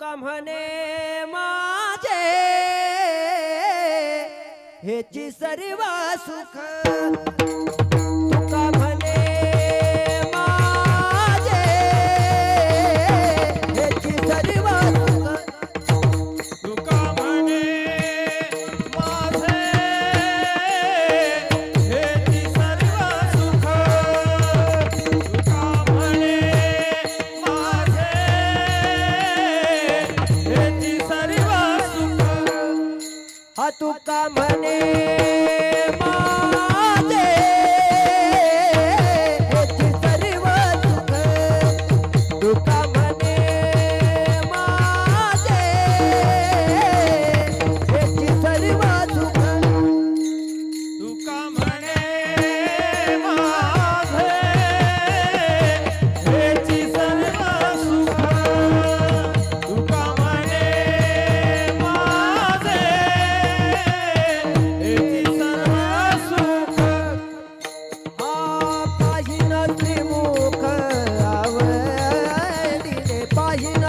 तुका म्हणे माझे हेची सर्व सुख हा तुका म्हणे माझे सर्व दुःख तुका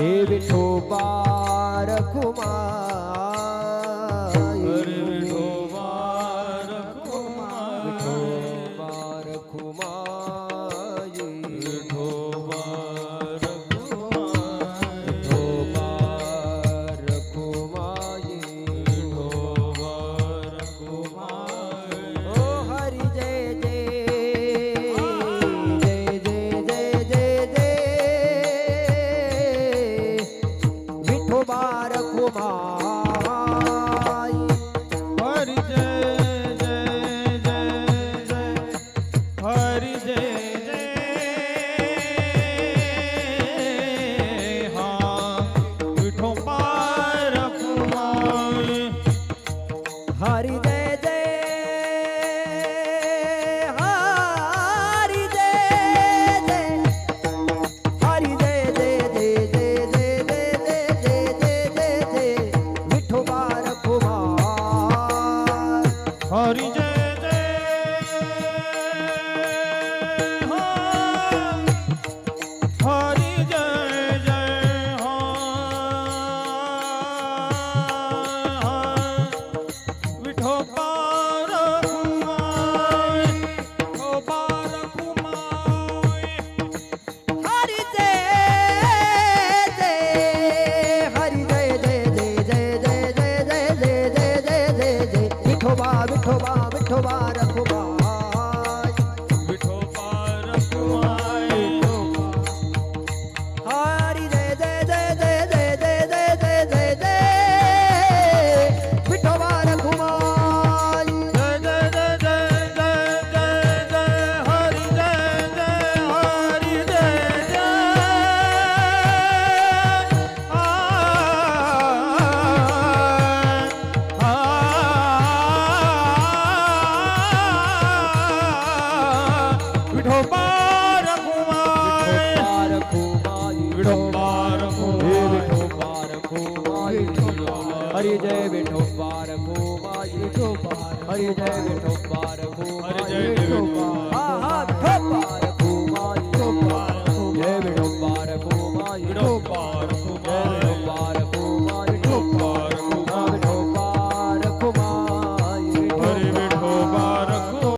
હે વિઠો બાર કુમાર વિઠો બાર કુમાર વિઠો બાર Kumar બારખુમાં Vitova, Vitova, Vitova, Hari जय विठोबा रखुमाई विठोबा हरी जय विठोबा रखुमाई हरी जय विठोबा